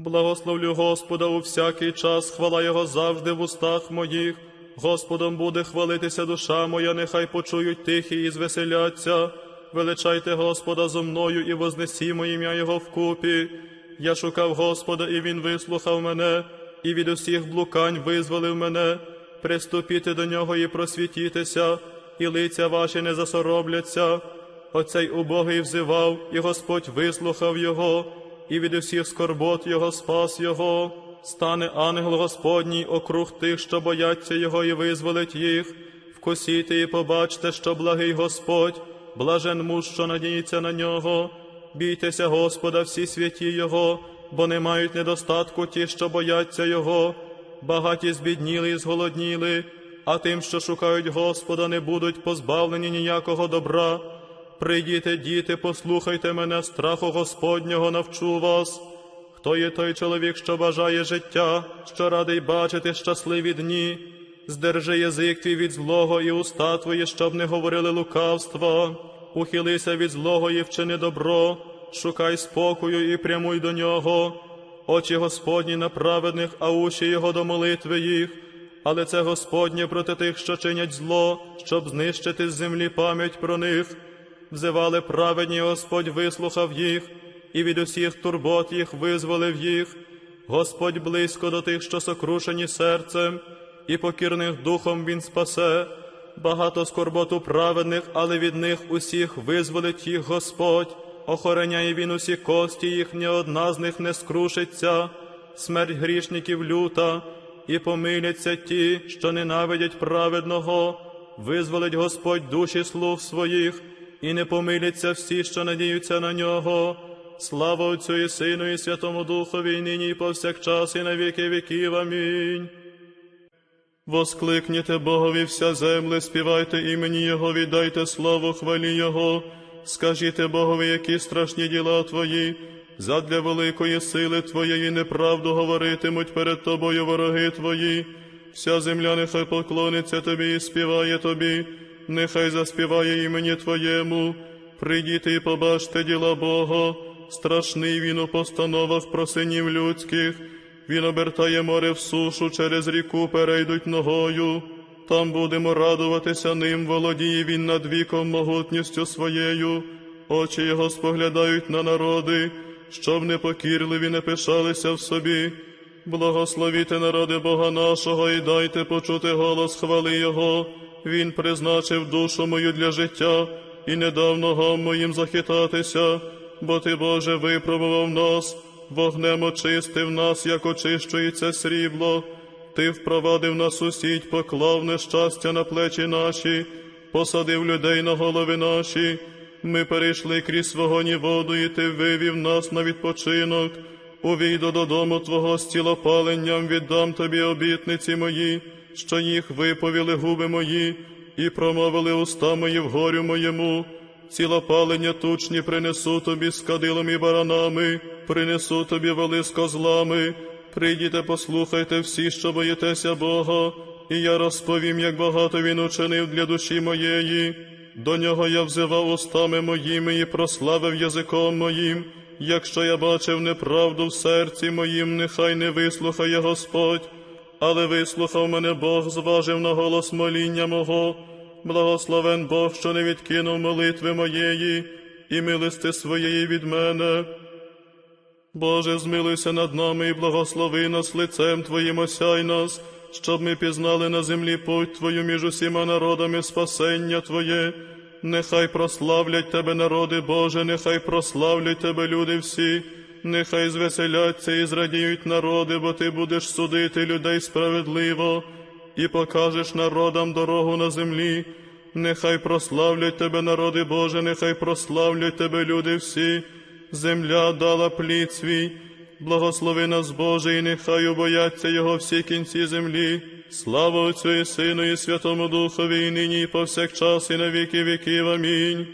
Благословлю Господа у всякий час, хвала Його завжди в устах моїх. Господом буде хвалитися душа моя, нехай почують тихі і звеселяться. Величайте Господа зо мною і вознесімо ім'я Його вкупі. Я шукав Господа, і Він вислухав мене, і від усіх блукань визволив мене. Приступіте до нього і просвітітеся, і лиця ваші не засоробляться. Оцей убогий взивав, і Господь вислухав його, і від усіх скорбот його спас його. Стане ангел Господній округ тих, що бояться його, і визволить їх. Вкусіте і побачте, що благий Господь, блажен муж, що надіється на нього. Бійтеся Господа, всі святі Його, бо не мають недостатку ті, що бояться Його. Багаті збідніли і зголодніли, а тим, що шукають Господа, не будуть позбавлені ніякого добра. Прийдіте, діти, послухайте мене, страху Господнього навчу вас. Хто є той чоловік, що бажає життя, що радий бачити щасливі дні? Здержи язик твій від злого і уста твої, щоб не говорили лукавства. Ухилися від злого і вчини добро, шукай спокою і прямуй до нього. Очі Господні на праведних, а уші його до молитви їх. Але це Господнє проти тих, що чинять зло, щоб знищити з землі пам'ять про них. Взивали праведні, Господь вислухав їх, і від усіх турбот їх визволив їх. Господь близько до тих, що сокрушені серцем, і покірних духом Він спасе. Багато скорботу праведних, але від них усіх визволить їх Господь. Охороняє він усі кості їх, ні одна з них не скрушиться. Смерть грішників люта, і помиляться ті, що ненавидять праведного. Визволить Господь душі слуг своїх, і не помиляться всі, що надіються на нього. Слава Отцю і Сину, і Святому Духові, і нині, і повсякчас, і на віки віків. Амінь. Воскликніте Богові вся земле, співайте імені Його, віддайте славу хвалі Його, скажіте Богові, які страшні діла Твої, задля великої сили Твоєї неправду говоритимуть перед Тобою вороги Твої. Вся земля нехай поклониться Тобі і співає Тобі, нехай заспіває імені Твоєму. Прийдіте і побачте діла Бога, страшний він у постановах про синів людських. Він обертає море в сушу, через ріку перейдуть ногою. Там будемо радуватися ним, володіє він над віком могутністю своєю. Очі його споглядають на народи, щоб непокірливі не пишалися в собі. Благословіте народи Бога нашого і дайте почути голос хвали Його. Він призначив душу мою для життя і не дав ногам моїм захитатися, бо ти, Боже, випробував нас вогнем очистив нас, як очищується срібло. Ти впровадив нас у поклав нещастя на плечі наші, посадив людей на голови наші. Ми перейшли крізь вогонь і воду, і ти вивів нас на відпочинок. Увійду додому Твого з цілопаленням, віддам тобі обітниці мої, що їх виповіли губи мої, і промовили уста мої в горю моєму. Цілопалення тучні принесу тобі з кадилом і баранами, принесу тобі воли з козлами. Прийдіте, послухайте всі, що боїтеся Бога, і я розповім, як багато він учинив для душі моєї. До нього я взивав устами моїми і прославив язиком моїм. Якщо я бачив неправду в серці моїм, нехай не вислухає Господь, але вислухав мене Бог, зважив на голос моління мого. Благословен Бог, що не відкинув молитви моєї і милости своєї від мене. Боже, змилуйся над нами і благослови нас лицем Твоїм осяй нас, щоб ми пізнали на землі путь Твою між усіма народами спасення Твоє. Нехай прославлять Тебе, народи Боже, нехай прославлять Тебе, люди всі, нехай звеселяться і зрадіють народи, бо Ти будеш судити людей справедливо і покажеш народам дорогу на землі. Нехай прославлять Тебе, народи Боже, нехай прославлять Тебе, люди всі. Земля дала плід свій, благослови нас, Боже, і нехай убояться Його всі кінці землі. Слава Отцю і Сину, і Святому Духові, і нині, і повсякчас, і на віки віків. Амінь.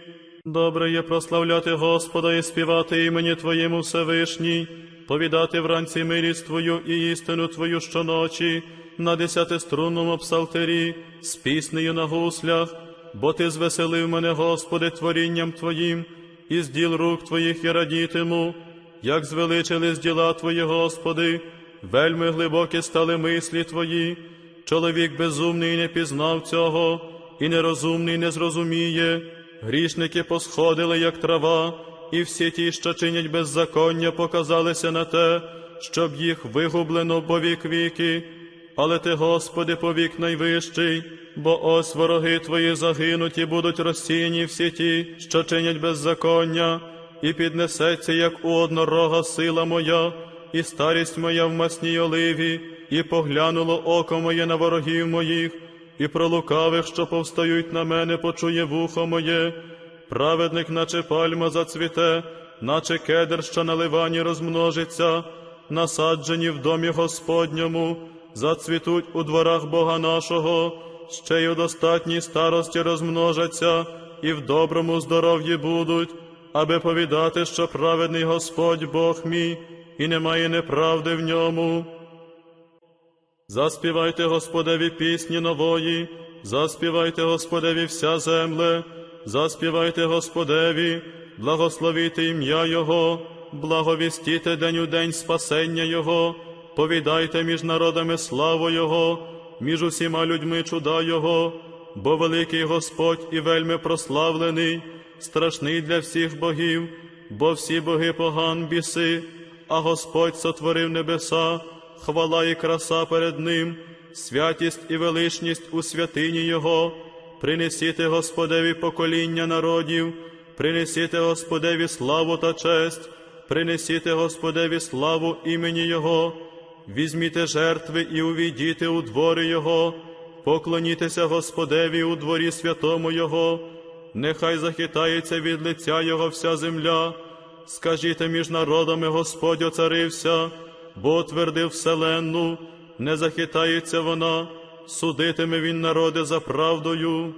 Добре є прославляти Господа і співати імені Твоєму Всевишній, повідати вранці милість Твою і істину Твою щоночі, на десятиструнному псалтирі, з піснею на гуслях, бо Ти звеселив мене, Господи, творінням Твоїм, і з діл рук Твоїх я радітиму. як звеличились діла Твої, Господи, вельми глибокі стали мислі Твої. Чоловік безумний не пізнав цього, і нерозумний не зрозуміє. Грішники посходили, як трава, і всі ті, що чинять беззаконня, показалися на те, щоб їх вигублено по вік віки. Але ти, Господи, повік найвищий, бо ось вороги Твої загинуть і будуть розсіяні всі ті, що чинять беззаконня, і піднесеться, як у однорога сила моя, і старість моя в масній оливі, і поглянуло око моє на ворогів моїх, і про лукавих, що повстають на мене, почує вухо моє. Праведник, наче пальма зацвіте, наче кедр, що на ливані розмножиться, насаджені в домі Господньому, зацвітуть у дворах Бога нашого, ще й у достатній старості розмножаться, і в доброму здоров'ї будуть, аби повідати, що праведний Господь Бог мій, і немає неправди в ньому. Заспівайте Господеві пісні нової, заспівайте Господеві вся земле, заспівайте Господеві, благословіте ім'я Його, благовістіте день у день спасення Його, повідайте між народами славу Його, між усіма людьми чуда Його, бо великий Господь і вельми прославлений, страшний для всіх богів, бо всі боги поган біси, а Господь сотворив небеса хвала і краса перед Ним, святість і величність у святині Його, принесіте Господеві покоління народів, принесіте Господеві славу та честь, принесіте Господеві славу імені Його, візьміте жертви і увійдіте у двори Його, поклонітеся Господеві у дворі святому Його, нехай захитається від лиця Його вся земля, скажіте між народами Господь оцарився бо твердив вселенну, не захитається вона, судитиме він народи за правдою.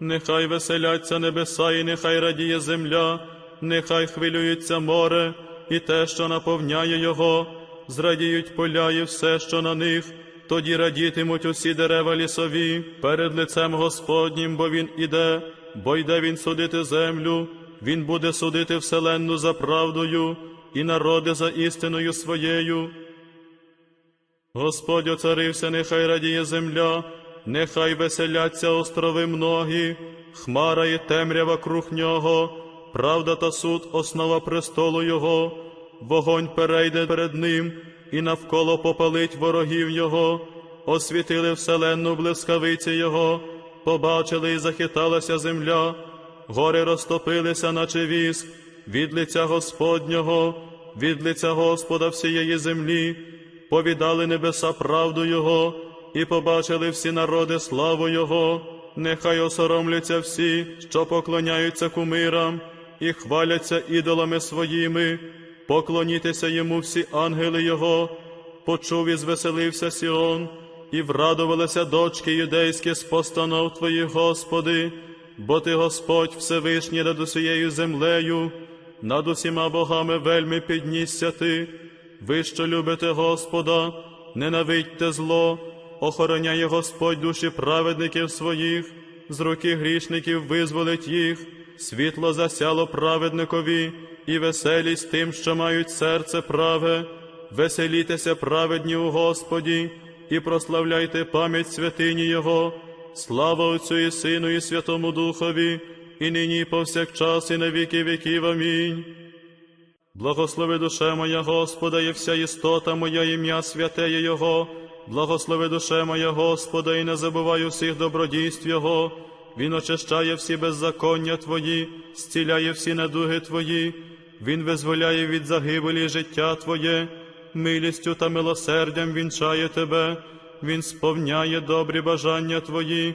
Нехай веселяться небеса, і нехай радіє земля, нехай хвилюється море, і те, що наповняє його, зрадіють поля і все, що на них, тоді радітимуть усі дерева лісові перед лицем Господнім, бо Він іде, бо йде Він судити землю, Він буде судити вселенну за правдою і народи за істиною своєю. Господь оцарився, нехай радіє земля, нехай веселяться острови многі, хмара і темрява круг нього, правда та суд основа престолу Його, вогонь перейде перед ним і навколо попалить ворогів Його, освітили вселенну блискавиці Його, побачили і захиталася земля, гори розтопилися, наче віск, від лиця Господнього, від лиця Господа всієї землі повідали небеса правду Його, і побачили всі народи славу Його, нехай осоромляться всі, що поклоняються кумирам, і хваляться ідолами своїми, поклонітеся йому всі ангели Його, почув і звеселився Сіон, і врадувалися дочки юдейські з постанов Твоїх, Господи, бо Ти Господь Всевишній над усією землею, над усіма богами вельми піднісся Ти. Ви, що любите Господа, ненавидьте зло, охороняє Господь душі праведників своїх, з руки грішників визволить їх, світло засяло праведникові, і веселість тим, що мають серце праве, веселітеся праведні у Господі, і прославляйте пам'ять святині Його, слава Отцю і Сину, і Святому Духові, і нині, і повсякчас, і на віки віків. Амінь. Благослови душе моя Господа, і вся істота моя, ім'я святеє Його, благослови душе моя Господа, і не забувай усіх добродійств Його. Він очищає всі беззаконня Твої, зціляє всі недуги Твої, Він визволяє від загибелі життя Твоє, милістю та милосердям вінчає Тебе, Він сповняє добрі бажання Твої,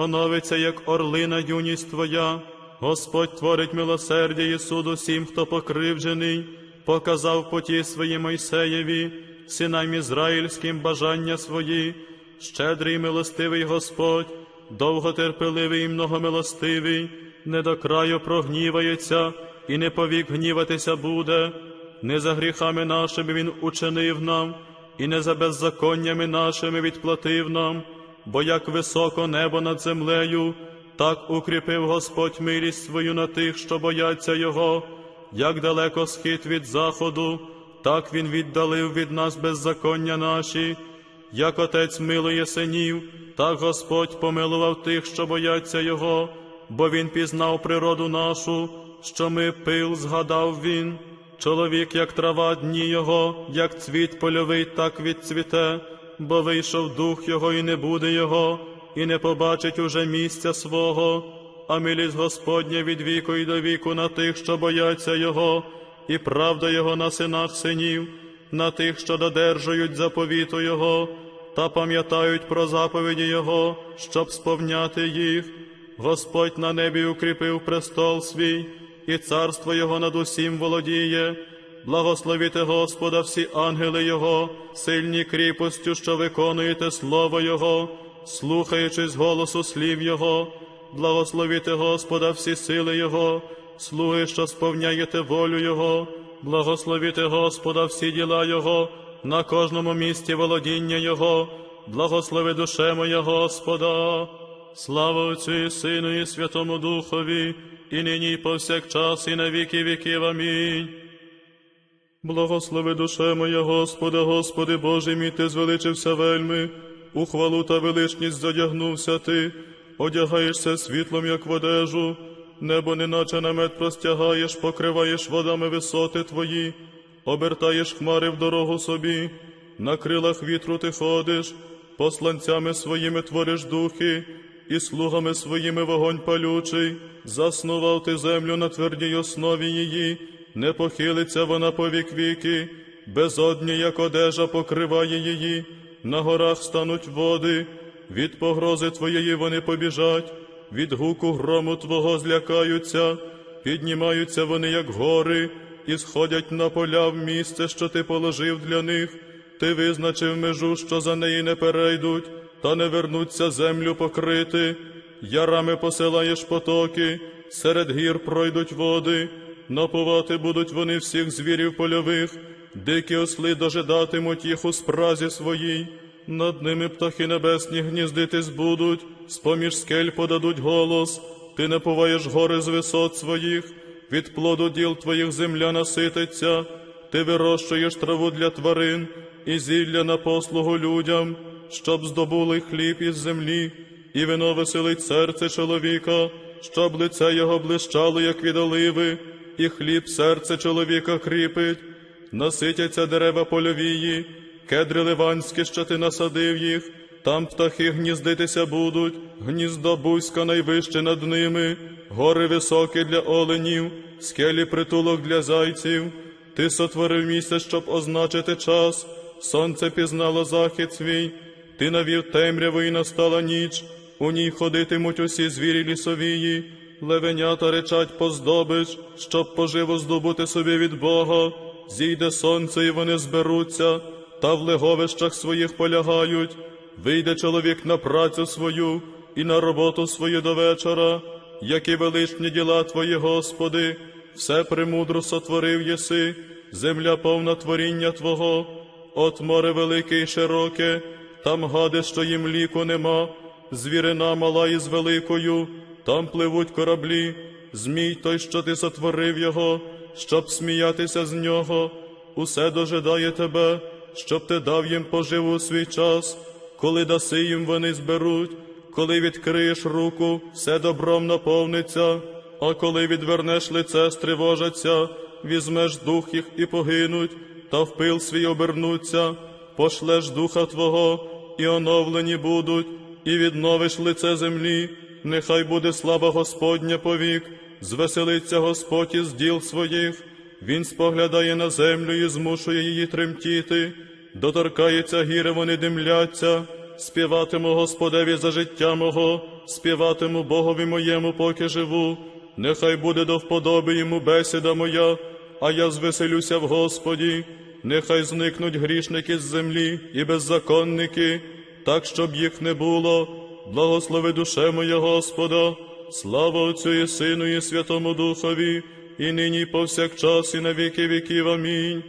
оновиться, як орлина юність Твоя. Господь творить милосердя і суд усім, хто покривджений, показав поті свої Мойсеєві, синам ізраїльським бажання свої, щедрий, милостивий Господь, довготерпеливий і многомилостивий, не до краю прогнівається і не повік гніватися буде, не за гріхами нашими Він учинив нам, і не за беззаконнями нашими відплатив нам, бо як високо небо над землею, так укріпив Господь милість свою на тих, що бояться Його, як далеко схід від заходу, так він віддалив від нас беззаконня наші. Як отець милує синів, так Господь помилував тих, що бояться Його, бо Він пізнав природу нашу, що ми пил згадав Він. Чоловік, як трава дні Його, як цвіт польовий, так відцвіте, бо вийшов дух Його, і не буде Його, і не побачить уже місця свого, а милість Господня від віку і до віку на тих, що бояться Його, і правда Його на синах синів, на тих, що додержують заповіту Його, та пам'ятають про заповіді Його, щоб сповняти їх. Господь на небі укріпив престол свій, і царство Його над усім володіє. Благословіте Господа всі ангели Його, сильні кріпостю, що виконуєте слово Його, слухаючись голосу слів Його, благословіте Господа всі сили Його, слуги, що сповняєте волю Його, благословіте Господа всі діла Його, на кожному місці володіння Його, благослови душе моя Господа. Слава Отцю і Сину і Святому Духові, і нині, і повсякчас, і на віки віків. Амінь. Благослови душе моя Господа, Господи Боже мій, Ти звеличився вельми, у хвалу та величність задягнувся Ти, одягаєшся світлом, як в одежу, небо неначе намет простягаєш, покриваєш водами висоти Твої, обертаєш хмари в дорогу собі, на крилах вітру ти ходиш, посланцями своїми твориш духи, і слугами своїми вогонь палючий, заснував ти землю на твердій основі її, не похилиться вона по вік віки, безодні, як одежа покриває її, на горах стануть води, від погрози твоєї вони побіжать, від гуку грому твого злякаються, піднімаються вони, як гори, і сходять на поля в місце, що ти положив для них. Ти визначив межу, що за неї не перейдуть, та не вернуться землю покрити. Ярами посилаєш потоки, серед гір пройдуть води, напувати будуть вони всіх звірів польових, дикі осли дожидатимуть їх у спразі своїй. Над ними птахи небесні гніздитись будуть, з-поміж скель подадуть голос, ти напуваєш гори з висот своїх, від плоду діл твоїх земля насититься, ти вирощуєш траву для тварин і зілля на послугу людям, щоб здобули хліб із землі, і вино веселить серце чоловіка, щоб лице його блищало, як від оливи, і хліб серце чоловіка кріпить, наситяться дерева польовії, кедри ливанські, що ти насадив їх, там птахи гніздитися будуть, гніздо бузька найвище над ними, гори високі для оленів, скелі притулок для зайців. Ти сотворив місяць, щоб означити час, сонце пізнало захід свій, ти навів темряву і настала ніч, у ній ходитимуть усі звірі лісовії, левенята речать по здобич, щоб поживу здобути собі від Бога, зійде сонце, і вони зберуться, та в леговищах своїх полягають, вийде чоловік на працю свою і на роботу свою до вечора, які величні діла Твої, Господи, все премудро сотворив єси, земля повна творіння Твого, от море велике і широке, там гади, що їм ліку нема, звірина мала із великою, там пливуть кораблі, змій той, що ти сотворив його, щоб сміятися з нього, усе дожидає тебе, щоб ти дав їм поживу свій час, коли даси їм вони зберуть, коли відкриєш руку, все добром наповниться, а коли відвернеш лице, стривожаться, візьмеш дух їх і погинуть, та в пил свій обернуться, пошлеш духа Твого, і оновлені будуть, і відновиш лице землі, нехай буде слава Господня повік, звеселиться Господь із діл своїх, Він споглядає на землю і змушує її тремтіти, доторкається гіри, вони димляться, співатиму Господеві за життя мого, співатиму Богові моєму, поки живу, нехай буде до вподоби йому бесіда моя, а я звеселюся в Господі, нехай зникнуть грішники з землі і беззаконники, так, щоб їх не було. Благослови душе моя Господа, слава Отцю і Сину, і Святому Духові, і нині, і повсякчас, і на віки віків. Амінь.